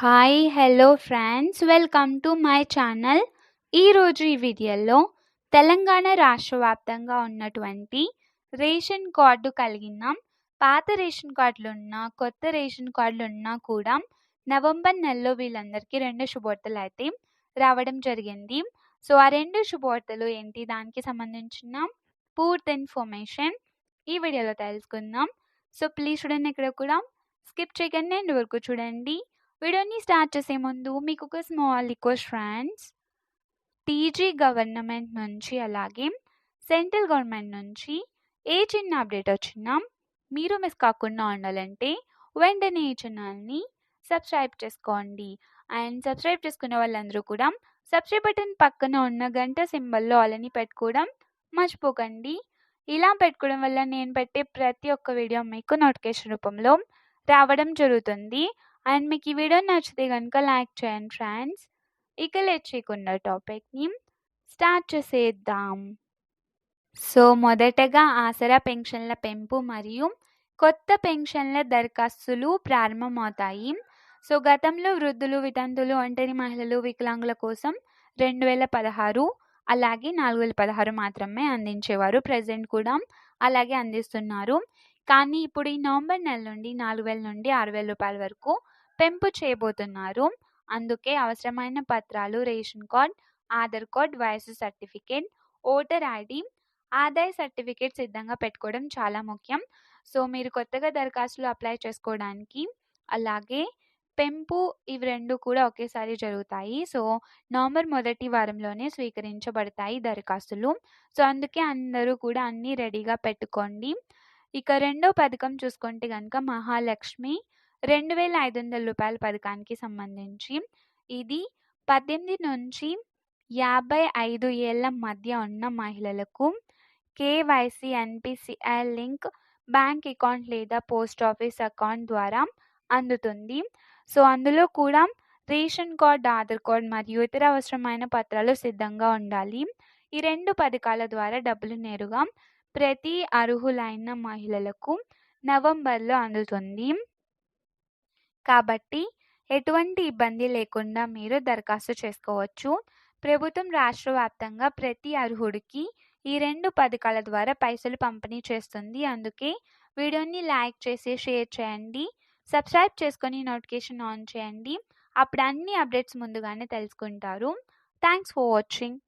Hi hello friends welcome to my channel ఈరోజు ఈ వీడియోలో తెలంగాణ రాష్ట్ర వ్యాప్తంగా ఉన్నటువంటి రేషన్ కార్డు కలిగిన. పాత రేషన్ కార్డులు ఉన్న కొత్త రేషన్ కార్డులు ఉన్నా కూడా నవంబర్ నెలలో వీళ్ళందరికీ రెండు శుభవార్తలు అయితే రావడం జరిగింది. సో ఆ రెండు శుభవార్తలు ఏంటి? దానికి సంబంధించిన పూర్తి ఇన్ఫర్మేషన్ ఈ వీడియోలో తెలుసుకుందాం. సో ప్లీజ్ చూడండి ఇక్కడ కూడా. స్కిప్ చేయకండి ఎండ్ వరకు చూడండి. వీడియోని స్టార్ట్ చేసే ముందు మీకు ఒక small request friends. TG government నుంచి అలాగే సెంట్రల్ గవర్నమెంట్ నుంచి ఏ చిన్న అప్డేట్ వచ్చినా మీరు మిస్ కాకుండా ఉండాలంటే వెంటనే ఈ ఛానల్ని సబ్స్క్రైబ్ చేసుకోండి. అండ్ సబ్స్క్రైబ్ చేసుకున్న వాళ్ళందరూ కూడా సబ్స్క్రైబ్ బటన్ పక్కన ఉన్న గంట సింబల్లో అలాని పెట్టుకోవడం మర్చిపోకండి. ఇలా పెట్టుకోవడం వల్ల నేను పెట్టే ప్రతి ఒక్క వీడియో మీకు నోటిఫికేషన్ రూపంలో రావడం జరుగుతుంది. అండ్ మీకు ఈ వీడియో నచ్చితే కనుక లైక్ చేయండి ఫ్రెండ్స్. ఇక లేట్ టాపిక్ని స్టార్ట్ చేసేద్దాం. సో మొదటగా ఆసరా పెన్షన్ల పెంపు మరియు కొత్త పెన్షన్ల దరఖాస్తులు ప్రారంభమవుతాయి. సో గతంలో వృద్ధులు వితంతులు ఒంటరి మహిళలు వికలాంగుల కోసం రెండు వేల పదహారు అలాగే నాలుగు వేల పదహారు మాత్రమే అందించేవారు ప్రజెంట్ కూడా అలాగే అందిస్తున్నారు. కానీ ఇప్పుడు ఈ నవంబర్ నెల నుండి నాలుగు వేల నుండి ఆరు వేల రూపాయల వరకు పెంపు చేయబోతున్నారు. అందుకే అవసరమైన పత్రాలు రేషన్ కార్డ్ ఆధార్ కార్డ్ వయసు సర్టిఫికేట్ ఓటర్ ఐడి ఆదాయ సర్టిఫికేట్ సిద్ధంగా పెట్టుకోవడం చాలా ముఖ్యం. సో మీరు కొత్తగా దరఖాస్తులు అప్లై చేసుకోవడానికి అలాగే పెంపు ఇవి రెండు కూడా ఒకేసారి జరుగుతాయి. సో నవంబర్ మొదటి వారంలోనే స్వీకరించబడతాయి దరఖాస్తులు. సో అందుకే అందరూ కూడా అన్నీ రెడీగా పెట్టుకోండి. ఇక రెండో పథకం చూసుకుంటే కనుక మహాలక్ష్మి రెండు వేల ఐదు వందల రూపాయల పథకానికి సంబంధించి ఇది పద్దెనిమిది నుంచి యాభై ఐదు ఏళ్ళ మధ్య ఉన్న మహిళలకు KYC NPCI link bank account లేదా పోస్ట్ ఆఫీస్ అకౌంట్ ద్వారా అందుతుంది. సో అందులో కూడా రేషన్ కార్డ్ ఆధార్ కార్డ్ మరియు ఇతర అవసరమైన పత్రాలు సిద్ధంగా ఉండాలి. ఈ రెండు పథకాల ద్వారా డబ్బులు నేరుగా ప్రతి అర్హులైన మహిళలకు నవంబర్లో అందుతుంది. కాబట్టి ఎటువంటి ఇబ్బంది లేకుండా మీరు దరఖాస్తు చేసుకోవచ్చు. ప్రభుత్వం రాష్ట్ర వ్యాప్తంగా ప్రతి అర్హుడికి ఈ రెండు పథకాల ద్వారా పైసలు పంపిణీ చేస్తుంది. అందుకే వీడియోని లైక్ చేసి షేర్ చేయండి. సబ్స్క్రైబ్ చేసుకొని నోటిఫికేషన్ ఆన్ చేయండి. అప్పుడు అన్ని అప్డేట్స్ ముందుగానే తెలుసుకుంటారు. Thanks for watching.